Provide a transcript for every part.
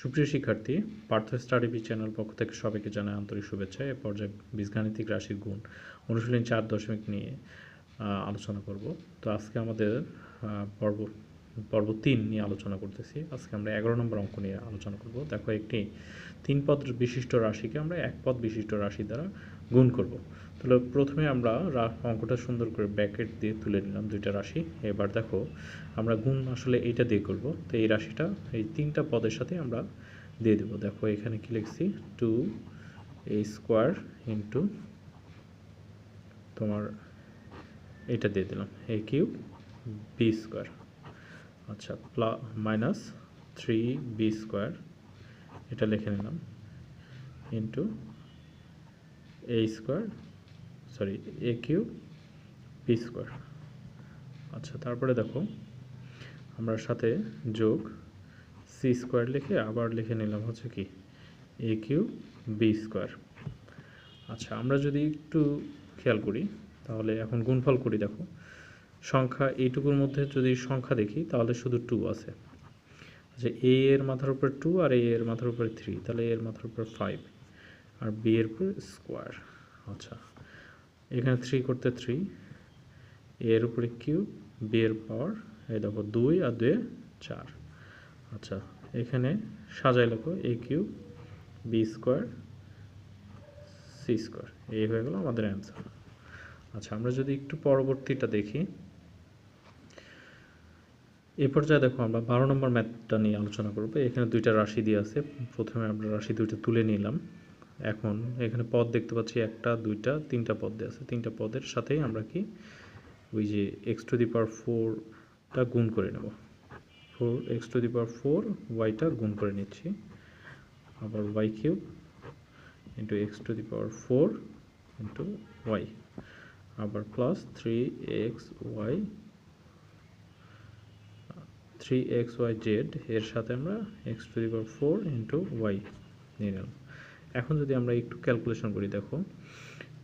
সুপ্রিয় শিক্ষার্থী, Partha study B channel পক্ষ থেকে সবাইকে জানাই আন্তরিক শুভেচ্ছা। এ পর্যায়ে বীজগাণিতিক রাশির গুণ অনুশীলন চার দশমিক নিয়ে আলোচনা করব। তো আজকে আমাদের পর্ব পর্ব তিন নিয়ে আলোচনা করতেছি। আজকে আমরা এগারো নম্বর অঙ্ক নিয়ে আলোচনা করব। দেখো একটি তিন পদ বিশিষ্ট রাশিকে আমরা এক পদ বিশিষ্ট রাশি দ্বারা গুণ করব। তাহলে প্রথমে আমরা অঙ্কটা সুন্দর করে ব্যাকেট দিয়ে তুলে নিলাম দুইটা রাশি। এবার দেখো আমরা গুণ আসলে এইটা দিয়ে করব। তো এই রাশিটা, এই তিনটা পদের সাথে আমরা দিয়ে দেবো। দেখো এখানে কি লিখছি? টু এ স্কোয়ার ইন্টু তোমার, এটা দিয়ে দিলাম। A cube B square. আচ্ছা প্লা, মাইনাস থ্রি বি স্কোয়ার, এটা লিখে নিলাম, into A square, sorry, A cube B square. আচ্ছা তারপরে দেখো, আমরা সাথে যোগ সি স্কোয়ার লিখে আবার লিখে নিলাম হচ্ছে কি, এ কিউ বি স্কোয়ার। আচ্ছা আমরা যদি একটু খেয়াল করি, তাহলে এখন গুণফল করি দেখো সংখ্যা এইটুকুর মধ্যে যদি সংখ্যা দেখি, তাহলে শুধু টু আছে। আচ্ছা এ এর মাথার উপরে টু আর এ এর মাথার উপরে থ্রি তাহলে এর মাথার উপরে ফাইভ আর বি এর উপরে স্কোয়ার আচ্ছা এখানে থ্রি করতে থ্রি এর উপরে কিউব বি এর পাওয়ার এই দেখো দুই আর দুয়ে চার। আচ্ছা এখানে সাজাই লেখো A cube B square C square এই হয়ে গেল আমাদের অ্যান্সার আচ্ছা আমরা যদি একটু পরবর্তীটা দেখি। এ পর্যায়ে দেখো আমরা বারো নম্বর ম্যাথটা নিয়ে আলোচনা করব। এখানে দুইটা রাশি দিয়ে আছে। প্রথমে আমরা রাশি দুইটা তুলে নিলাম। এখন এখানে পদ দেখতে পাচ্ছি, একটা, দুইটা, তিনটা পদ দিয়ে আছে। তিনটা পদের সাথেই আমরা কি? ওই যে এক্স টু দি পাওয়ার ফোরটা গুণ করে নেব। Four X to the power four ওয়াইটা গুণ করে নিচ্ছি। আবার Y cube into X to the power four into Y আবার plus three X Y three X Y Z এর সাথে আমরা X to the power four into Y নিয়ে নিলাম। এখন যদি আমরা একটু ক্যালকুলেশন করি, দেখো,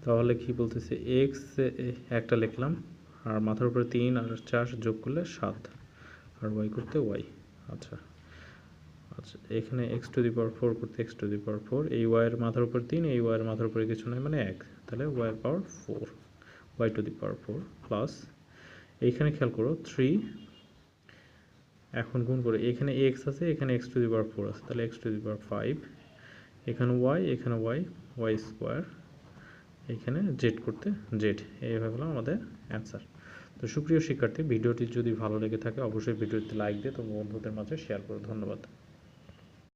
তাহলে কি বলতেছে এক্স একটা লিখলাম, আর মাথার উপরে তিন আর চার যোগ করলে সাত, আর ওয়াই করতে ওয়াই আচ্ছা আচ্ছা এখানে X to the power four করতে X to the power four এই ওয়াইয়ের মাথার উপর তিন, এই ওয়াইয়ের মাথার উপরে কিছু নয় মানে এক। তাহলে ওয়াইয়ের power four Y to the power four plus এইখানে খেয়াল করো থ্রি এখন গুণ করে, এখানে এক্স আছে, এখানে X to the power four আছে, তাহলে X to the power five এখানে ওয়াই এখানে ওয়াই ওয়াই স্কোয়ার এখানে জেড করতে জেড এইভাবে হলো আমাদের অ্যান্সার তো সুপ্রিয় শিক্ষার্থী, ভিডিওটি যদি ভালো লেগে থাকে, অবশ্যই ভিডিওতে লাইক দিয়ে তোমার বন্ধুদের মাঝে শেয়ার করো, ধন্যবাদ।